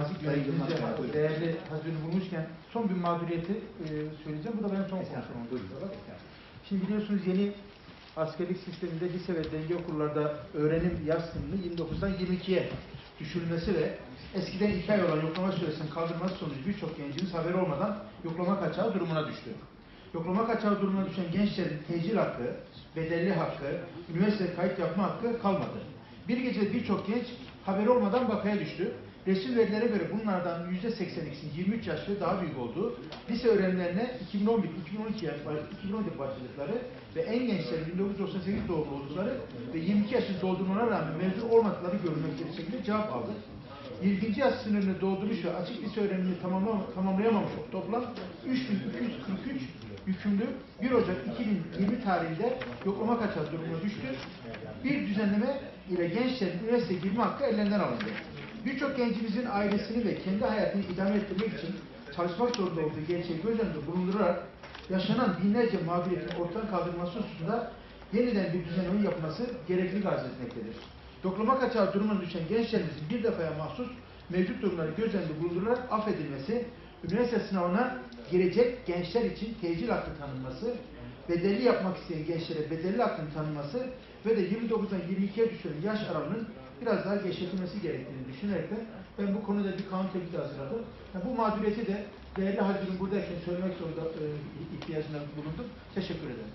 nazik Bey, değerli hazırını bulmuşken son bir mağduriyeti e, söyleyeceğim. Bu da benim son konuşmam. Şimdi biliyorsunuz yeni askerlik sisteminde lise ve denge okullarda öğrenim yaz sınırını 29'dan 22'ye düşürülmesi ve eskiden 2 ay olan yoklama süresinin kaldırılması sonucu birçok gencimiz haberi olmadan yoklama kaçağı durumuna düştü. Yoklama kaçağı durumuna düşen gençlerin tecil hakkı, bedelli hakkı, üniversite kayıt yapma hakkı kalmadı. Bir gece birçok genç haberi olmadan vakaya düştü. Resim verilere göre bunlardan %82'sinin 23 yaş ve daha büyük olduğu, lise öğrencilerine 2011-2012 yaş, 2012 başladıkları ve en gençlerin 1998 doğumlu oldukları ve 22 yaşını doldurmana rağmen mevcut olmadıkları görülmektedir şekilde cevap aldık. 20. yaş sınırını doldurmuş ve açık lise öğrenimini tamamlama, tamamlayamamış toplam 3243 yükümlü 1 Ocak 2020 tarihinde yoklama kaçağı durumuna düştü. Bir düzenleme ile gençlerin üniversite girme hakkı ellerinden alındı. Birçok gencimizin ailesini ve kendi hayatını idame ettirmek için çalışmak zorunda olduğu gerçeği göz önünde bulundurarak yaşanan binlerce mağduriyetin ortadan kaldırılması hususunda yeniden bir düzenleme yapılması gerekli arz etmektedir. Yoklama kaçağı durumuna düşen gençlerimizin bir defaya mahsus mevcut durumları göz önünde bulundurularak affedilmesi, üniversite sınavına girecek gençler için tecil hakkı tanınması, bedelli yapmak isteyen gençlere bedelli hakkın tanınması ve de 29'dan 22'ye düşen yaş aralığının biraz daha genişletilmesi gerektiğini düşünerek ben bu konuda bir kanun teklifi hazırladım. Yani bu mağduriyeti de değerli hazirin buradayken söylemek zorunda e, ihtiyacında bulundum. Teşekkür ederim.